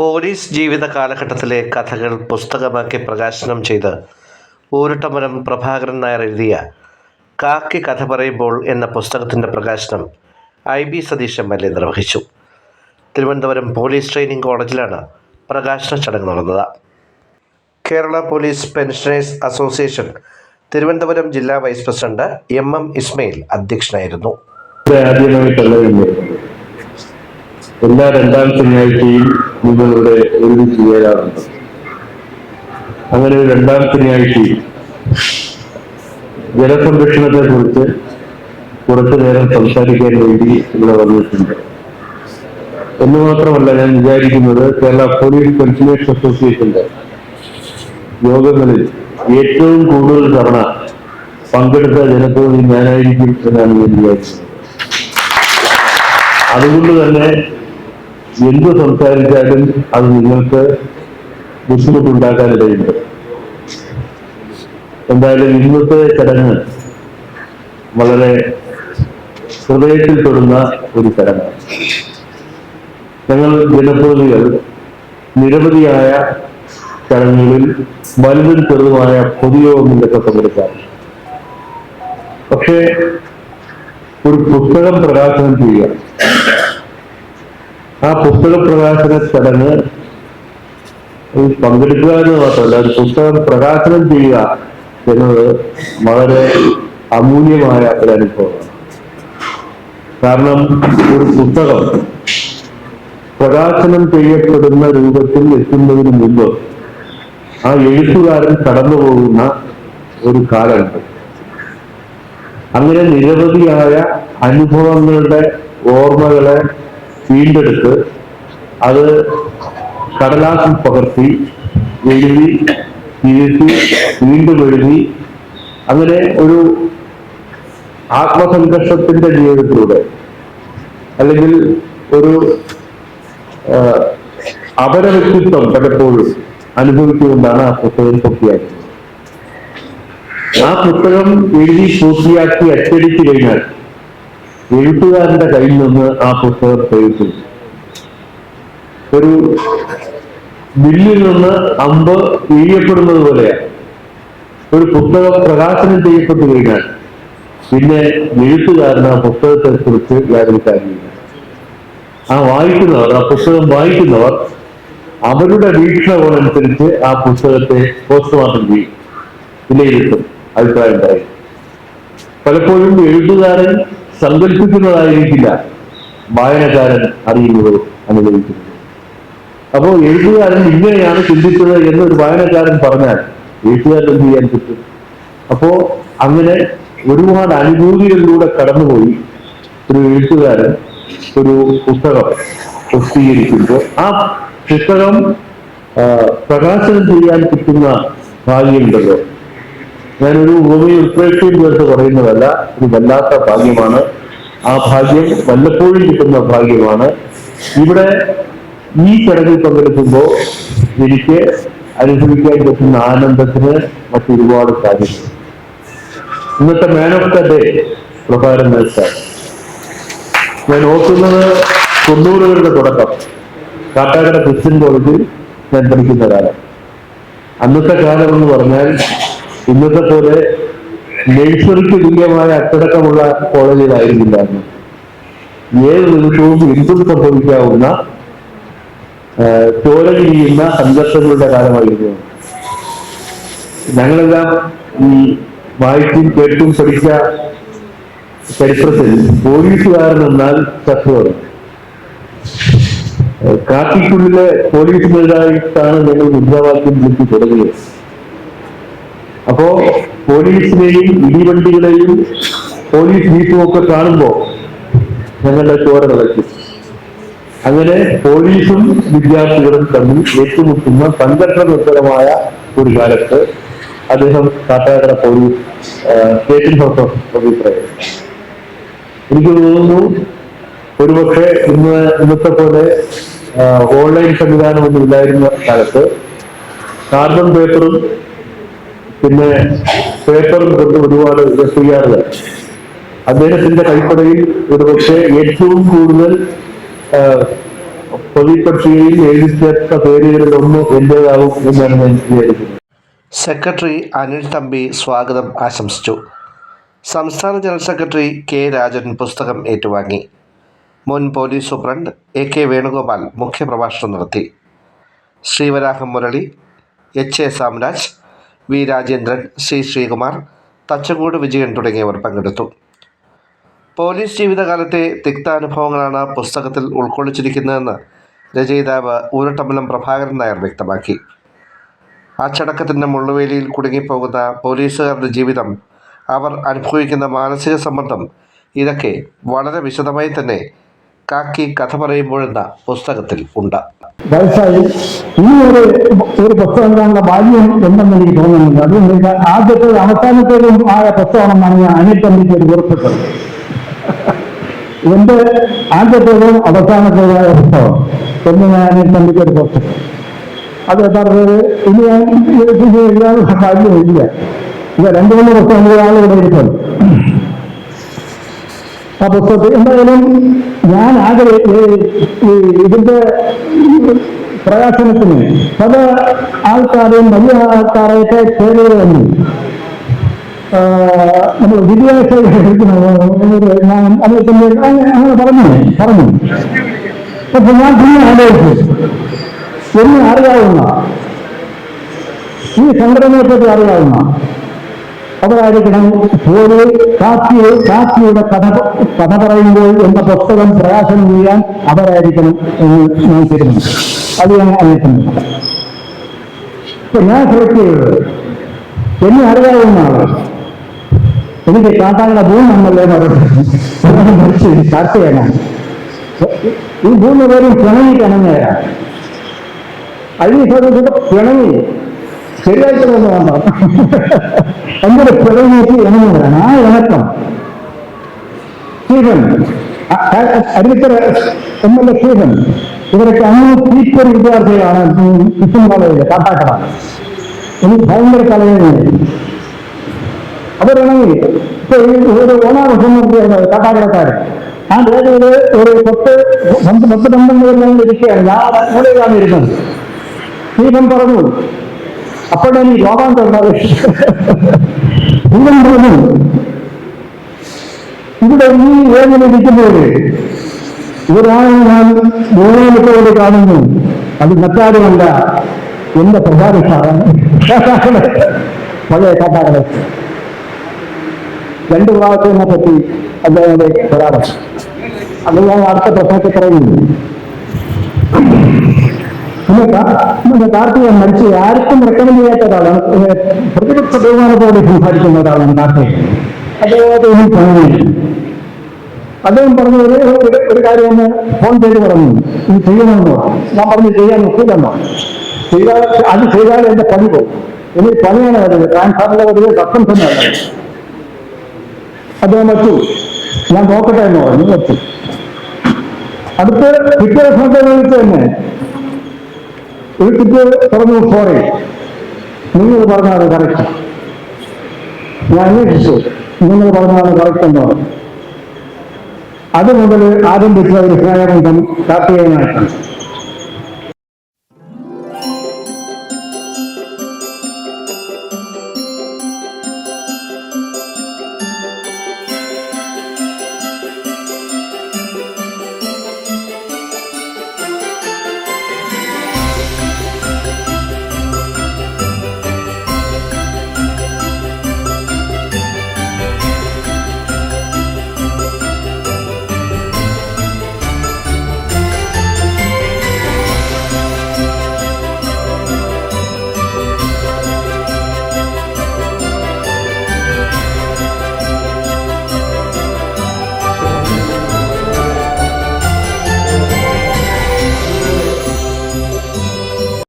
Police ജീവിത കാലഘട്ടത്തിലെ കഥകൾ പുസ്തകമാക്കി പ്രകാശനം ചെയ്ത് ഊരുട്ടമരം പ്രഭാകരൻ നായർ എഴുതിയ കാക്കി കഥ പറയുമ്പോൾ എന്ന പുസ്തകത്തിന്റെ പ്രകാശനം I B Satish M L A നിർവഹിച്ചു. തിരുവനന്തപുരം പോലീസ് ട്രെയിനിങ് കോളേജിലാണ് പ്രകാശന ചടങ്ങ് നടന്നത്. Kerala police pensioners association Thiruvananthapuram ജില്ലാ vice president M M Ismail അധ്യക്ഷനായിരുന്നു. എല്ലാ രണ്ടാം ശനിയാഴ്ചയും നിങ്ങളിവിടെ ഒരു ചേരാറുണ്ട് അങ്ങനെ രണ്ടാം ശനിയാഴ്ചയിൽ ജലസംരക്ഷണത്തെ കുറിച്ച് കുറച്ചു നേരം സംസാരിക്കാൻ വേണ്ടി ഇവിടെ വന്നിട്ടുണ്ട്. എന്ന് മാത്രമല്ല ഞാൻ വിചാരിക്കുന്നത് കേരള പോലീസ് പെൻഷനേഴ്സ് അസോസിയേഷന്റെ യോഗങ്ങളിൽ ഏറ്റവും കൂടുതൽ തവണ പങ്കെടുത്ത ജനപ്രതിനിധി ഞാനായിരിക്കും എന്നാണ് ഞാൻ വിചാരിച്ചത്. അതുകൊണ്ട് തന്നെ എന്ത് സംസാരിച്ചാലും അത് നിങ്ങൾക്ക് ബുദ്ധിമുട്ടുണ്ടാക്കാനിടയുണ്ട്. എന്തായാലും ഇന്നത്തെ ചടങ്ങ് വളരെ ഹൃദയത്തിൽ തൊടുന്ന ഒരു ചടങ്ങാണ്. ഞങ്ങൾ ജനപ്രതിനിധികൾ നിരവധിയായ ചടങ്ങുകളിൽ വലുതും ചെറുതുമായ പൊതുയോഗങ്ങളിലൊക്കെ പങ്കെടുക്കാം. പക്ഷേ ഒരു പുസ്തകം പ്രകാശനം ചെയ്യുക ആ പുസ്തക പ്രകാശന ചടങ്ങ് പങ്കെടുക്കുക എന്ന് മാത്രമല്ല ഒരു പുസ്തകം പ്രകാശനം ചെയ്യുക എന്നത് വളരെ അമൂല്യമായ ഒരു അനുഭവമാണ്. കാരണം ഒരു പുസ്തകം പ്രകാശനം ചെയ്യപ്പെടുന്ന രൂപത്തിൽ എത്തുന്നതിന് മുമ്പ് ആ എഴുത്തുകാരൻ കടന്നു പോകുന്ന ഒരു കാലമുണ്ട് അങ്ങനെ നിരവധിയായ അനുഭവങ്ങളുടെ ഓർമ്മകളെ വീണ്ടെടുത്ത് അത് കടലാസിൽ പകർത്തി എഴുതി തിരുത്തി വീണ്ടും എഴുതി. അങ്ങനെ ഒരു ആത്മസംഘർഷത്തിന്റെ ജീവിതത്തിലൂടെ അല്ലെങ്കിൽ ഒരു അപര അപരവ്യക്തിത്വം പലപ്പോഴും അനുഭവിച്ചുകൊണ്ടാണ് ആ പുസ്തകം പൂർത്തിയാക്കുന്നത് ആ പുസ്തകം എഴുതി പൂർത്തിയാക്കി അച്ചടിച്ചു കഴിഞ്ഞാൽ എഴുത്തുകാരന്റെ കയ്യിൽ നിന്ന് ആ പുസ്തകം തേച്ചു ഒരു ബില്ലിൽ നിന്ന് അമ്പ് വീഴപ്പെടുന്നത് പോലെയാണ് ഒരു പുസ്തകം പ്രകാശനം ചെയ്യപ്പെട്ടു കഴിഞ്ഞാൽ പിന്നെ എഴുത്തുകാരൻ ആ പുസ്തകത്തെ കുറിച്ച് യാതൊരു കാര്യമില്ല ആ വായിക്കുന്നവർ ആ പുസ്തകം വായിക്കുന്നവർ അവരുടെ വീക്ഷണകോൺ അനുസരിച്ച് ആ പുസ്തകത്തെ പോസ്റ്റ്മോർട്ടം ചെയ്യും. വിലയിരുത്തും അഭിപ്രായം പറയും. പലപ്പോഴും എഴുത്തുകാരൻ സങ്കല്പിക്കുന്നതായിരിക്കില്ല. വായനക്കാരൻ അറിയുന്നത് അനുഭവിക്കുന്നത്. അപ്പോൾ എഴുത്തുകാരൻ ഇങ്ങനെയാണ് ചിന്തിച്ചത് എന്ന് ഒരു വായനക്കാരൻ പറഞ്ഞാൽ എഴുത്തുകാരൻ എന്ത് ചെയ്യാൻ പറ്റും? അപ്പോ അങ്ങനെ ഒരുപാട് അനുഭൂതികളിലൂടെ കടന്നുപോയി ഒരു എഴുത്തുകാരൻ ഒരു പുസ്തകം പ്രസിദ്ധീകരിക്കുമ്പോൾ. ആ പുസ്തകം പ്രകാശനം ചെയ്യാൻ കിട്ടുന്ന ഭാഗ്യമുണ്ടല്ലോ ഞാനൊരു ഭൂമി ഉൾപ്പെടുത്തിയും ചേർത്ത് പറയുന്നതല്ല ഒരു വല്ലാത്ത ഭാഗ്യമാണ്. ആ ഭാഗ്യം വല്ലപ്പോഴും കിട്ടുന്ന ഭാഗ്യമാണ്. ഇവിടെ ഈ ചടങ്ങിൽ പങ്കെടുക്കുമ്പോൾ എനിക്ക് അനുഭവിക്കാൻ പറ്റുന്ന ആനന്ദത്തിന് മറ്റൊരുപാട് കാര്യങ്ങൾ. ഇന്നത്തെ മാൻ ഓഫ് ദ ഡേ പ്രഭാരം നേഴ്സാണ് ഞാൻ ഓർക്കുന്നത് തൊണ്ണൂറുകളുടെ തുടക്കം. കാട്ടാക്കട ക്രിസ്ത്യൻ കോളേജിൽ ഞാൻ പഠിക്കുന്ന കാലം അന്നത്തെ കാലം എന്ന് പറഞ്ഞാൽ ഇന്നത്തെ പോലെ നഴ്സറിക്ക് തുല്യമായ അച്ചടക്കമുള്ള കോളേജിലായിരുന്നില്ല ഏത് നിമിഷവും ഇൻപുട്ട് സംഭവിക്കാവുന്ന ചോര കിരിയുന്ന സംഘർഷങ്ങളുടെ കാലമായിരുന്നു. ഞങ്ങളെല്ലാം ഈ വായിച്ചും കേട്ടും പഠിച്ച ചരിത്രത്തിൽ പോലീസുകാരൻ എന്നാൽ ശത്രുവാണ് കാട്ടിക്കുള്ളിലെ പോലീസിനെതിരായിട്ടാണ് ഞങ്ങൾ മുദ്രാവാക്യം വിളിച്ചു തുടങ്ങിയത്. അപ്പോ പോലീസിനെയും ഇടിവണ്ടികളെയും പോലീസ് ജീപ്പും ഒക്കെ കാണുമ്പോ ഞങ്ങളുടെ ചോര നടക്കും അങ്ങനെ പോലീസും വിദ്യാർത്ഥികളും തമ്മിൽ ഏറ്റുമുട്ടുന്ന സംഘർഷ നിർഭരമായ ഒരു കാലത്ത് അദ്ദേഹം Kattakada police station house of ഓഫീസറായി എനിക്ക് തോന്നുന്നു ഒരുപക്ഷെ ഇന്ന് ഇന്നത്തെ പോലെ ഓൺലൈൻ ഓൺലൈൻ സംവിധാനമൊന്നും ഇല്ലായിരുന്ന കാലത്ത് കാർബൺ പേപ്പറും പിന്നെ പേപ്പറും കൊണ്ട് ഒരുപാട് ചെയ്യാറുണ്ട് അദ്ദേഹത്തിന്റെ കൈപ്പടയിൽ ഒരുപക്ഷെ ഏറ്റവും കൂടുതൽ ആ, എഴുതിച്ചേർത്ത എഴുതി ചേർത്ത പേരുകളിൽ ഒന്ന് എന്റേതാവും എന്നാണ് ഞാൻ വിചാരിക്കുന്നത്. സെക്രട്ടറി അനിൽ തമ്പി സ്വാഗതം ആശംസിച്ചു. സംസ്ഥാന ജനറൽ സെക്രട്ടറി കെ രാജൻ പുസ്തകം ഏറ്റുവാങ്ങി. മുൻ police superintendent A K Venugopal മുഖ്യപ്രഭാഷണം നടത്തി. Sreevaraham Murali H A Samraj V Rajendran C Sreekumar Thachankode Vijayan തുടങ്ങിയവർ പങ്കെടുത്തു. പോലീസ് ജീവിതകാലത്തെ തിക്താനുഭവങ്ങളാണ് പുസ്തകത്തിൽ ഉൾക്കൊള്ളിച്ചിരിക്കുന്നതെന്ന് രചയിതാവ് ഊരട്ടമ്പലം പ്രഭാകരൻ നായർ വ്യക്തമാക്കി. അച്ചടക്കത്തിന്റെ മുള്ളുവേലിയിൽ കുടുങ്ങിപ്പോകുന്ന പോലീസുകാരുടെ ജീവിതം അവർ അനുഭവിക്കുന്ന മാനസിക സമ്മർദ്ദം ഇതൊക്കെ വളരെ വിശദമായി തന്നെ കാക്കി കഥ പറയുമ്പോഴെന്ന പുസ്തകത്തിൽ ഉണ്ട്. വയസ്സായി ഇനി ഒരു ഒരു പുസ്തകങ്ങളുള്ള ബാല്യം ഉണ്ടെന്ന് എനിക്ക് തോന്നുന്നുണ്ട്. അതുകൊണ്ട് ഇത് ആദ്യത്തെ അവസാനത്തേതും ആയ പുസ്തകമാണെന്നാണ് ഞാൻ അനിൽ തമ്പിക്ക് ഒരു കുറിപ്പിട്ടത് എന്റെ ആദ്യത്തേതും അവസാനത്തേതായ പുസ്തകം എന്ന് ഞാൻ അനിൽ തമ്പിക്ക് ഒരു പുസ്തകം. അത് യഥാർത്ഥത്തിൽ ഇനി ഞാൻ എഴുതാനുള്ള കാര്യമില്ല ഇത് രണ്ടു മൂന്ന് പുസ്തകങ്ങളാണ് ഇവിടെ ഇരിക്കുന്നു ആ പുസ്തകത്തിൽ എന്തായാലും ഞാൻ ഈ ഇതിന്റെ പ്രകാശനത്തിന് പല ആൾക്കാരെയും വലിയ ആൾക്കാരെയൊക്കെ ചേരുക വന്നു നമ്മൾ വിദ്യാഭ്യാസ അങ്ങനെ പറഞ്ഞു പറഞ്ഞു. പക്ഷെ ഞാൻ പിന്നെ ആലോചിച്ചു എന്നെ അറിയാവുന്ന ഈ സംഘടനയെ പറ്റി അറിയാവുന്ന അവരായിരിക്കണം ഒരു കാക്കി കാക്കിയുടെ കഥ കഥ പറയുമ്പോൾ എന്ന പുസ്തകം പ്രകാശനം ചെയ്യാൻ അവരായിരിക്കണം എന്ന് ഞാൻ തീരുമാനിച്ചു അത് ഞാൻ അറിയിക്കുന്നു ഇപ്പൊ ഞാൻ സെലക്ട് ചെയ്തത് എന്നെ അറിയാവുന്ന ആൾ എനിക്ക് കാട്ടാനുള്ള ഭൂമി എന്നല്ലേ മറിച്ച് ചർച്ച ചെയ്യണം ഈ ഭൂമി പേരും പിണങ്ങി കിണങ്ങുകയാണ് അതിന് സാധ്യത പിണങ്ങി ശരിയായിട്ട് തന്നെ വേണ്ട என்னோட பிறவிக்கு இணங்குகிறனா வணக்கம். ஸ்டீபன் அறிவித்தர் எம்எல்ஏ ஸ்டீபன் இவருக்கு அனைவரும் தீப்பர் வித்தியார்த்திகள் ஆனால் விஷ்ணுமாலையில் காட்டாக்கலாம் இது பயங்கர தலைவர் அவர் இணங்கி இப்போ ஒரு ஓனார் காட்டாக்கிறாரு நான் வேறு ஒரு பத்து பத்து பத்து பந்தங்கள் இருக்கையா நான் மூலைதான் இருக்கும். தீபம் பரவும் മൂലയിലാണ് ഇരുന്നത് സ്റ്റീഫൻ പറഞ്ഞു ഇവിടെ ഈ വേദന ഇരിക്കുമ്പോൾ ഇവരാണ് ഞാൻ മൂന്നാമത്തോടെ കാണുന്നു. അത് മറ്റാരുമല്ല എന്റെ പ്രധാന സാറാണ് പഴയ കാട്ടാക്കട രണ്ട് പ്രാവശ്യത്തിനെ പറ്റി അദ്ദേഹത്തിന്റെ പരാമർശം അത് ഞാൻ അടുത്ത പ്രശ്നത്തെ പറയുന്നു. പിന്നെ കാ- പിന്നെ കാർത്തികൻ ആർക്കും റെക്കമെൻഡ് ചെയ്യാത്ത ഒരാളാണ് പ്രതിപക്ഷ ബഹുമാനത്തോടെ സംസാരിക്കുന്ന ഒരാളാണ് കാർത്തിക അദ്ദേഹത്തെ പറഞ്ഞു. അദ്ദേഹം പറഞ്ഞ ഒരു ഒരു കാര്യം ഫോൺ ചെയ്ത് പറഞ്ഞു. ഇത് ചെയ്യണമെന്ന്. ഞാൻ പറഞ്ഞു ചെയ്യാൻ ഒക്കില്ലെന്നോ? ചെയ്താൽ അത് ചെയ്താൽ എന്റെ പണി പോകും എനിക്ക് പണിയാണ് വരുന്നത്. ട്രാൻസ്ഫറിന്റെ വലിയ സത്യം തന്നെയാണ് അദ്ദേഹം വെച്ചു. ഞാൻ നോക്കട്ടെ എന്ന് പറഞ്ഞു. വെച്ചു. അടുത്ത പിറ്റേ വിളിച്ച് തന്നെ വീട്ടിക്ക് പറഞ്ഞു പോരെ. നിങ്ങൾ പറഞ്ഞാണ് കറക്റ്റ്. ഞാൻ അന്വേഷിച്ചു. നിങ്ങൾ പറഞ്ഞാണ് കറക്റ്റ് എന്ന് പറഞ്ഞു. അത് മുതൽ ആരംഭിച്ച ഒരു സ്നേഹബന്ധം കാർത്തികനായിട്ടാണ്